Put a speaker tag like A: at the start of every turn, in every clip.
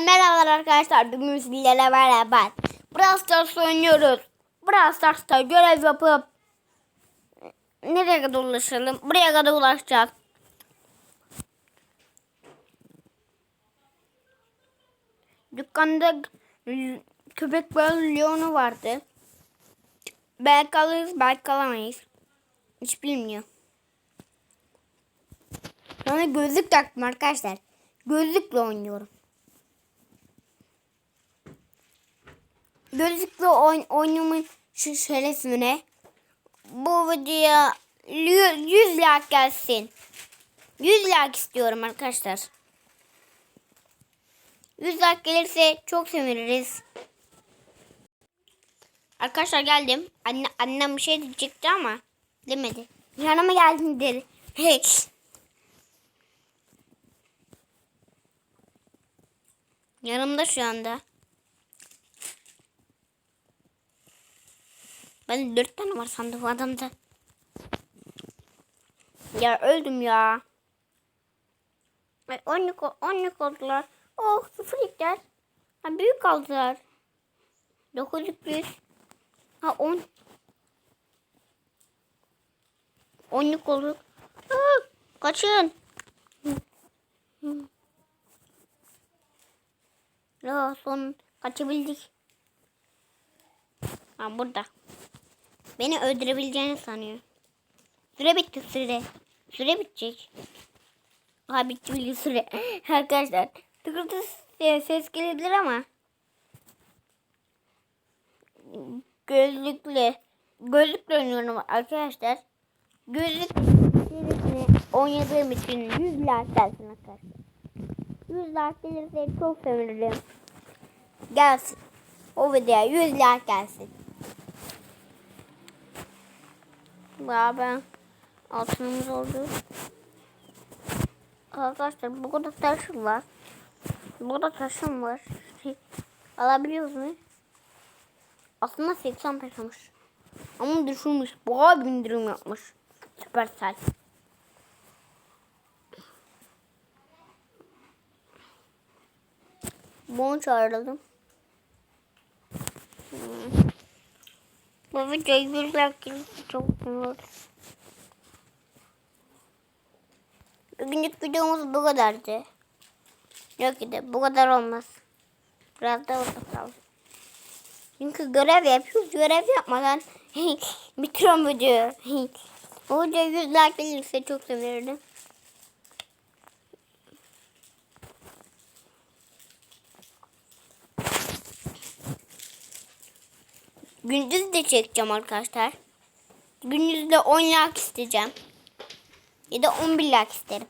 A: Merhabalar arkadaşlar. Bugün sizlerle beraber Brawl Stars oynuyoruz. Brawl Stars'ta görev yapıp nereye kadar ulaşalım? Buraya kadar ulaşacağız. Dükkanda köpek balığı Leon'u vardı. Belki alırız, belki alamayız. Hiç bilmiyor. Sonra gözlük taktım arkadaşlar. Gözlükle oynuyorum. Gözlükle oyn oynumun şu şerefine bu videoya 100 like gelsin. 100 like istiyorum arkadaşlar. 100 like gelirse çok seviniriz. Arkadaşlar geldim. Anne, annem bir şey diyecekti ama demedi. Yanıma geldim dedi. Hey. Yanımda şu anda. Ben dört tane var sandım adamda. Ya öldüm ya. Ay, onluk, onluk oldular. Oh sıfırlıklar. Ha büyük aldılar. Dokuzluk bir. Ha on. Onluk olduk. Aa, kaçın. Ya son kaçabildik. Ha burada. Beni öldürebileceğini sanıyor. Süre bitti süre. Süre bitecek. Ha bitti bile süre. Arkadaşlar tıkırtı ses gelebilir ama gözlükle gözlükle oynuyorum arkadaşlar. Gözlük serisini oynadığım için 100 like gelsin arkadaşlar. 100 like gelirse çok sevinirim. Gelsin. O videoya 100 like gelsin. Ya ben altınımız oldu. Arkadaşlar bu kadar taşım var. Bu kadar taşım var. Şey, alabiliyoruz mu? Aslında 80 pesomuş. Ama düşürmüş. Bayağı bir indirim yapmış. Süpersel. Bunu çağıralım. Hmm. Bu videoyu like çok seviyorum. Bugünlük videomuz bu kadardı. Yok ki de bu kadar olmaz. Biraz da kaldı. Çünkü görev yapıyoruz. Görev yapmadan bitiriyorum videoyu. Bu videoya 100 like gelirse çok sevinirdim. Gündüz de çekeceğim arkadaşlar. Gündüz de 10 like isteyeceğim. Ya da 11 like isterim.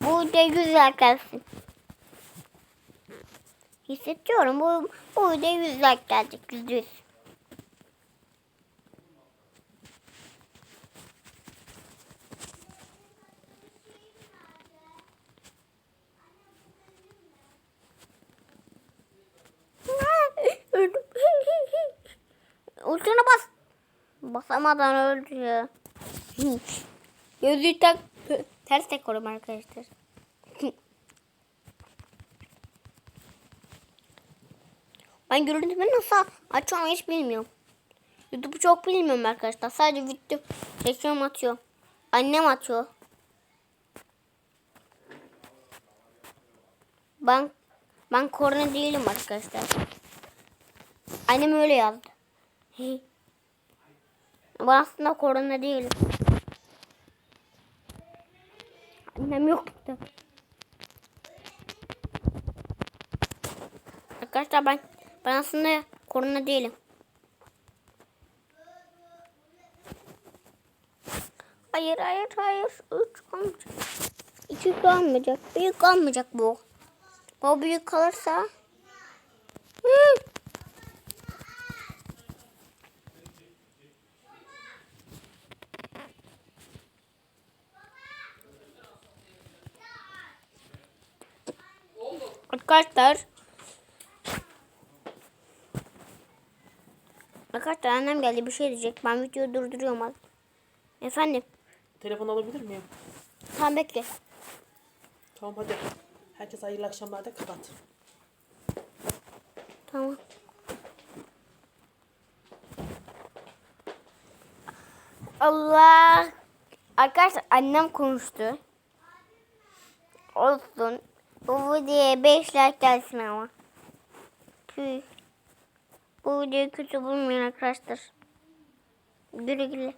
A: Bu da güzel gelsin. Hissediyorum bu, bu da 100 like gelecek. 100. Basamadan öldü ya. Tak. Ters takıyorum arkadaşlar. ben görüntümü nasıl açıyorum hiç bilmiyorum. YouTube'u çok bilmiyorum arkadaşlar. Sadece video çekiyorum atıyor. Annem atıyor. Ben ben korona değilim arkadaşlar. Annem öyle yazdı. Ben aslında korona değilim. Annem yok burada. Arkadaşlar ben ben aslında korona değilim. Hayır hayır hayır. Üç kalmayacak. İki kalmayacak. Büyük kalmayacak bu. O büyük kalırsa. Arkadaşlar. Arkadaşlar annem geldi bir şey diyecek. Ben videoyu durduruyorum. Efendim.
B: Telefon alabilir miyim?
A: Tamam bekle.
B: Tamam hadi. Herkese hayırlı akşamlar da kapat.
A: Tamam. Allah. Arkadaşlar annem konuştu. Olsun. Bu videoya 5 like gelsin ama. Bu videoyu kötü bulmayın arkadaşlar. Güle güle.